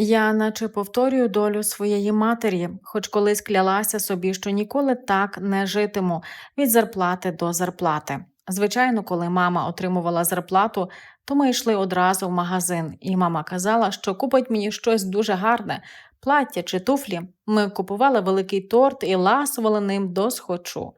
Я наче повторюю долю своєї матері, хоч колись клялася собі, що ніколи так не житиму від зарплати до зарплати. Звичайно, коли мама отримувала зарплату, то ми йшли одразу в магазин, і мама казала, що купить мені щось дуже гарне, плаття чи туфлі. Ми купували великий торт і ласували ним до схочу.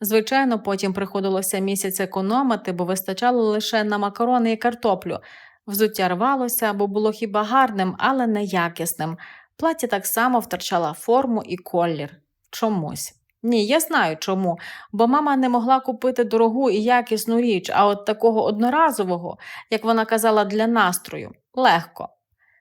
Звичайно, потім приходилося місяць економити, бо вистачало лише на макарони і картоплю. Взуття рвалося, бо було хіба гарним, але неякісним. Плаття так само втрачала форму і колір. Чомусь. Ні, я знаю чому, бо мама не могла купити дорогу і якісну річ, а от такого одноразового, як вона казала, для настрою легко.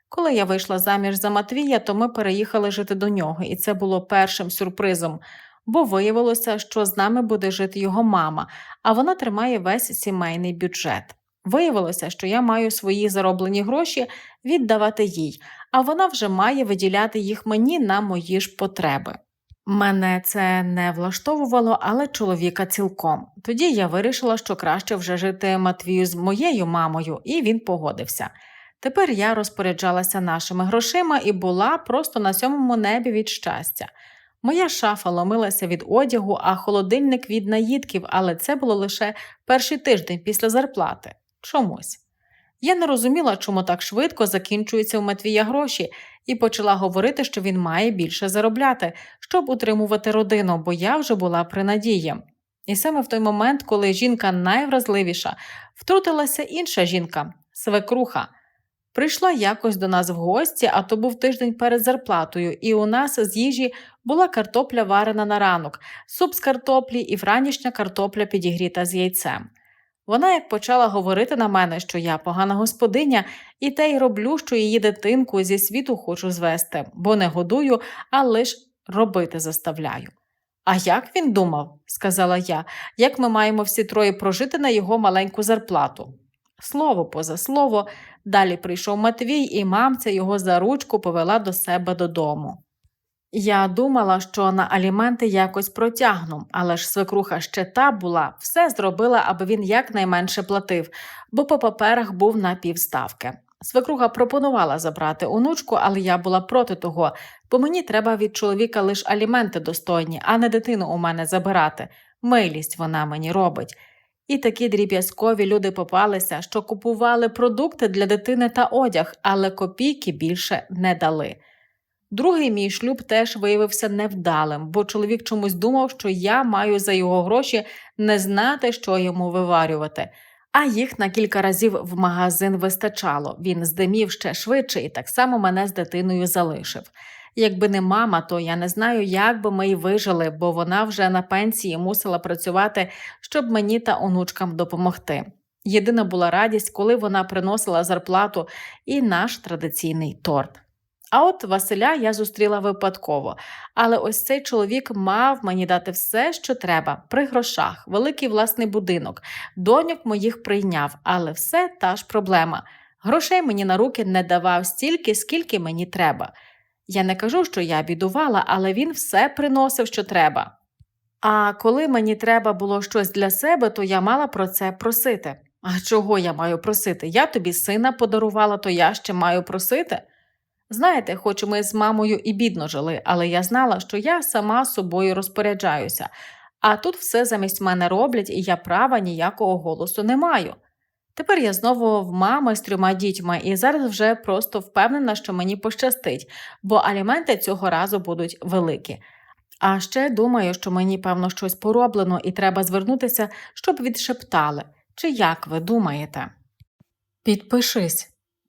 Коли я вийшла заміж за Матвія, то ми переїхали жити до нього, і це було першим сюрпризом, бо виявилося, що з нами буде жити його мама, а вона тримає весь сімейний бюджет. Виявилося, що я маю свої зароблені гроші віддавати їй, а вона вже має виділяти їх мені на мої ж потреби. Мене це не влаштовувало, але чоловіка цілком. Тоді я вирішила, що краще вже жити Матвію з моєю мамою, і він погодився. Тепер я розпоряджалася нашими грошима і була просто на сьомому небі від щастя. Моя шафа ломилася від одягу, а холодильник від наїдків, але це було лише перший тиждень після зарплати. Чомусь. Я не розуміла, чому так швидко закінчуються у Матвія гроші, і почала говорити, що він має більше заробляти, щоб утримувати родину, бо я вже була при надії. І саме в той момент, коли жінка найвразливіша, втрутилася інша жінка свекруха. Прийшла якось до нас в гості, а то був тиждень перед зарплатою, і у нас з їжі була картопля варена на ранок, суп з картоплі і вранішня картопля підігріта з яйцем. Вона як почала говорити на мене, що я погана господиня, і те й роблю, що її дитинку зі світу хочу звести, бо не годую, а лиш робити заставляю. А як він думав, сказала я, як ми маємо всі троє прожити на його маленьку зарплату? Слово поза слово, далі прийшов Матвій, і мамця його за ручку повела до себе додому. Я думала, що на аліменти якось протягну, але ж свекруха ще та була, все зробила, аби він якнайменше платив, бо по паперах був на півставки. Свекруха пропонувала забрати онучку, але я була проти того, бо мені треба від чоловіка лише аліменти достойні, а не дитину у мене забирати. Милість вона мені робить. І такі дріб'язкові люди попалися, що купували продукти для дитини та одяг, але копійки більше не дали. Другий мій шлюб теж виявився невдалим, бо чоловік чомусь думав, що я маю за його гроші не знати, що йому виварювати. А їх на кілька разів в магазин вистачало. Він здимів ще швидше і так само мене з дитиною залишив. Якби не мама, то я не знаю, як би ми й вижили, бо вона вже на пенсії мусила працювати, щоб мені та онучкам допомогти. Єдина була радість, коли вона приносила зарплату і наш традиційний торт. А от Василя я зустріла випадково, але ось цей чоловік мав мені дати все, що треба, при грошах, великий власний будинок, доньок моїх прийняв, але все та ж проблема. Грошей мені на руки не давав стільки, скільки мені треба. Я не кажу, що я бідувала, але він все приносив, що треба. А коли мені треба було щось для себе, то я мала про це просити. А чого я маю просити? Я тобі сина подарувала, то я ще маю просити. Знаєте, хоч ми з мамою і бідно жили, але я знала, що я сама собою розпоряджаюся, а тут все замість мене роблять, і я права ніякого голосу не маю. Тепер я знову в мами з трьома дітьми і зараз вже просто впевнена, що мені пощастить, бо аліменти цього разу будуть великі. А ще думаю, що мені, певно, щось пороблено і треба звернутися, щоб відшептали. Чи як ви думаєте? Підпишись,